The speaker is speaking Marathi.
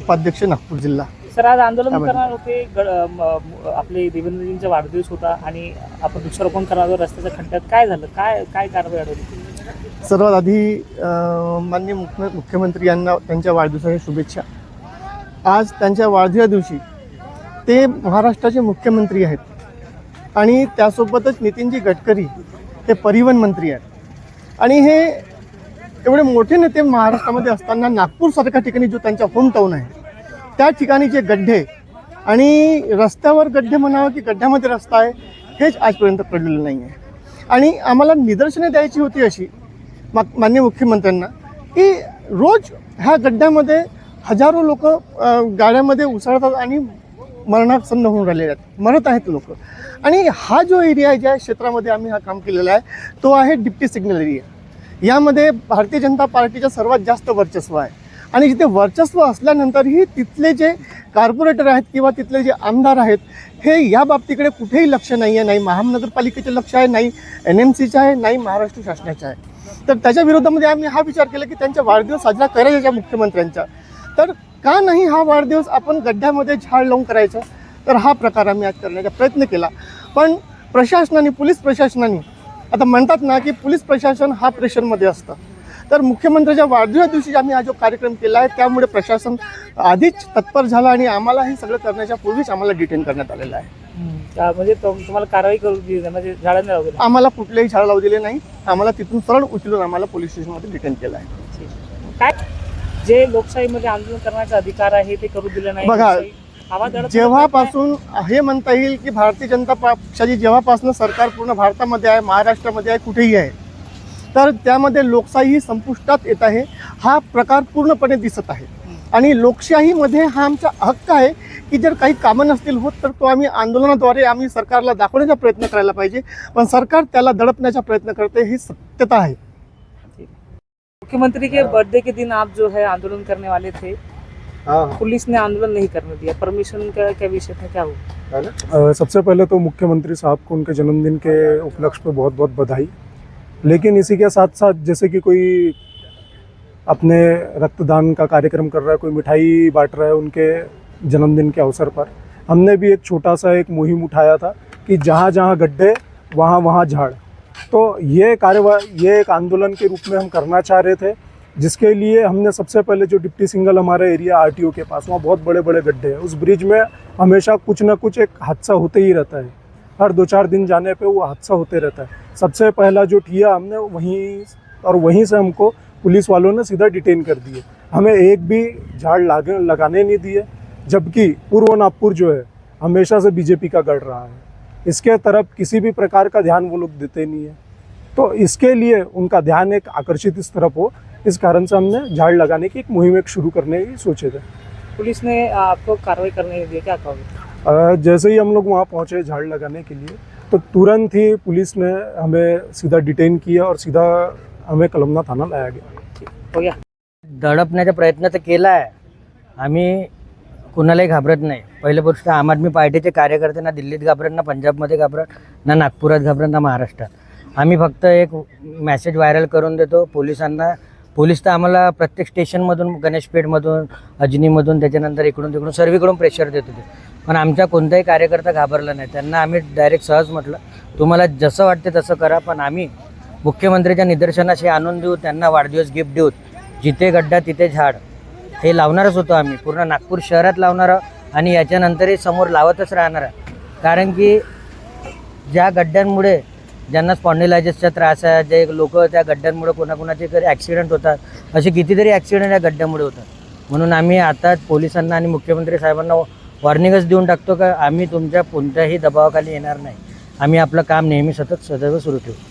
उपाध्यक्ष नागपूर जिल्हा. सर आज आंदोलन. करणार होते गड- म- म- आपले देवेंद्रजींचा वाढदिवस होता आणि आपण वृक्षारोपण करणार होतो रस्त्याच्या खड्ड्यात. काय झालं? काय काय कारवाई अडवली सर्वात आधी अं, माननीय मुख्य मुख्यमंत्री यांना त्यांच्या वाढदिवसाच्या शुभेच्छा. आज त्यांच्या वाढदिवसा दिवशी ते महाराष्ट्राचे मुख्यमंत्री आहेत आणि त्यासोबतच नितीनजी गडकरी हे परिवहन मंत्री आहेत. आणि हे एवढे मोठे नेते महाराष्ट्रामध्ये असताना नागपूरसारख्या ठिकाणी जो त्यांचा होम टाऊन आहे त्या ठिकाणी जे गड्डे आणि रस्त्यावर गड्डे म्हणावं की गड्ड्यामध्ये रस्ता आहे हेच आजपर्यंत कळलेलं नाही आहे आणि आम्हाला निदर्शने द्यायची होती अशी मा मान्य मुख्यमंत्र्यांना की रोज ह्या गड्ड्यामध्ये हजारो लोक गाड्यामध्ये उसळतात आणि मरणासन्न होऊन राहिलेले आहेत. मरत आहेत लोक. आणि हा जो एरिया आहे ज्या क्षेत्रामध्ये आम्ही हा काम केलेला आहे तो आहे डिप्टी सिग्नल एरिया. यामध्ये भारतीय जनता पार्टीचं सर्वात जास्त वर्चस्व आहे. आणि जिथे वर्चस्व असल्यानंतरही तिथले जे कार्पोरेटर आहेत किंवा तिथले जे आमदार आहेत हे या बाबतीकडे कुठेही लक्ष नाही आहे नाही महानगरपालिकेचे लक्ष आहे नाही एन एम सीचं आहे नाही महाराष्ट्र शासनाचं आहे. तर त्याच्या विरोधामध्ये आम्ही हा विचार केला की त्यांचा वाढदिवस साजरा करायचा त्या मुख्यमंत्र्यांचा. तर का नाही हा वाढदिवस आपण गड्ड्यामध्ये झाड लावून करायचा? तर हा प्रकार आम्ही आज करण्याचा प्रयत्न केला. पण प्रशासनाने पोलीस प्रशासनाने आता म्हणतात ना की पोलीस प्रशासन हा प्रेशरमध्ये असतं. तर मुख्यमंत्र्याच्या वाढदिवसा दिवशी आम्ही हा जो कार्यक्रम केला आहे त्यामुळे प्रशासन आधीच तत्पर झालं आणि आम्हाला हे सगळं करण्याच्या पूर्वीच आम्हाला डिटेन करण्यात आलेलं आहे. म्हणजे तुम- तुम्हाला कारवाई करू दिली नाही, म्हणजे झाडांनी लावली आम्हाला कुठलेही झाड लावू दिले नाही. आम्हाला तिथून सरळ उचलून आम्हाला पोलीस स्टेशनमध्ये डिटेन केलं आहे. काय? जे लोकशाहीमध्ये आंदोलन करण्याचा अधिकार आहे ते करू दिलं नाही. बघा, जेव्हापासून हे म्हणता येईल की भारतीय जनता पक्षाची जेव्हापासून सरकार पूर्ण भारतामध्ये आहे महाराष्ट्रामध्ये आहे कुठेही आहे तर त्यामध्ये लोकशाही ही संपुष्टात येत आहे. हा प्रकार पूर्णपणे दिसत आहे. आणि लोकशाहीमध्ये हा आमचा हक्क आहे की जर काही कामं नसतील होत तर तो आम्ही आंदोलनाद्वारे आम्ही सरकारला दाखवण्याचा प्रयत्न करायला पाहिजे. पण सरकार त्याला दडपण्याचा प्रयत्न करते ही सत्यता आहे. मुख्यमंत्री के बर्थडे के दिन आप जो है आंदोलन करने वाले थे पुलिस ने आंदोलन नहीं करने दिया। परमिशन का क्या विषय था? क्या हुआ? सबसे पहले तो मुख्यमंत्री साहब को उनके जन्मदिन के उपलक्ष्य पर बहुत बहुत बधाई। लेकिन इसी के साथ साथ जैसे कि कोई अपने रक्तदान का कार्यक्रम कर रहा है कोई मिठाई बांट रहा है उनके जन्मदिन के अवसर पर हमने भी एक छोटा सा एक मुहिम उठाया था कि जहाँ जहाँ गड्ढे वहाँ वहाँ झाड़। तो ये कार्यवाही ये एक आंदोलन के रूप में हम करना चाह रहे थे। जिसके लिए हमने सबसे पहले जो डिप्टी सिंगल हमारे एरिया आरटीओ के पास, वहाँ बहुत बड़े बड़े गड्ढे हैं। उस ब्रिज में हमेशा कुछ ना कुछ एक हादसा होते ही रहता है। हर दो चार दिन जाने पे वो हादसा होते रहता है। सबसे पहला जो ठिया हमने वहीं और वहीं से हमको पुलिस वालों ने सीधा डिटेन कर दिए। हमें एक भी झाड़ लागे, लगाने नहीं दिए, जबकि पूर्व नागपुर जो है, हमेशा से बीजेपी का गढ़ रहा है। इसके तरफ़ किसी भी प्रकार का ध्यान वो लोग देते नहीं है। तो इसके लिए उनका ध्यान एक आकर्षित इस तरफ हो। इस कारण से हमने झाड़ लगाने की एक मुहिम एक शुरू करने की सोचे थे। पुलिस ने आपको कार्रवाई करने नहीं दिया क्या कहोगे अ, जैसे ही हम लोग वहाँ पहुँचे झाड़ लगाने के लिए तो तुरंत ही पुलिस ने हमें सीधा डिटेन किया और सीधा हमें कलमना थाना लाया गया। हो गया। दडपण्याचा प्रयत्न तर केला आहे. आम्ही कुणालाही घाबरत नाही. पहिली गोष्ट आम आदमी पार्टीचे कार्यकर्ते ना दिल्लीत घाबरत ना पंजाबमध्ये घाबरत ना नागपुरात घाबरत ना महाराष्ट्रात. आम्ही फक्त एक मॅसेज व्हायरल करून देतो पोलिसांना. पोलीस तर आम्हाला प्रत्येक स्टेशनमधून गणेशपेठमधून अजनीमधून त्याच्यानंतर इकडून तिकडून सर्वीकडून प्रेशर देत होते. पण आमचा कोणताही कार्यकर्ता घाबरला नाही. त्यांना आम्ही डायरेक्ट सहज म्हटलं तुम्हाला जसं वाटते तसं करा पण आम्ही मुख्यमंत्र्याच्या निदर्शनाशी आणून देऊ त्यांना वाढदिवस गिफ्ट देऊ. जिथे गड्डा तिथे झाड. हे लावणारच होतो आम्ही. पूर्ण नागपूर शहरात लावणार आणि याच्यानंतरही समोर लावतच राहणार. कारण की ज्या गड्ड्यांमुळे ज्यांना स्पॉन्डिलायजेसचा त्रास आहे जे लोक त्या गड्ड्यांमुळे कोणाकोणाचे तरी ॲक्सिडेंट होतात असे कितीतरी ॲक्सिडेंट या गड्ड्यामुळे होतात. म्हणून आम्ही आता पोलिसांना आणि मुख्यमंत्री साहेबांना वॉर्निंगच देऊन टाकतो का आम्ही तुमच्या कोणत्याही दबावाखाली येणार नाही. आम्ही आपलं काम नेहमी सतत सदैव सुरू ठेवू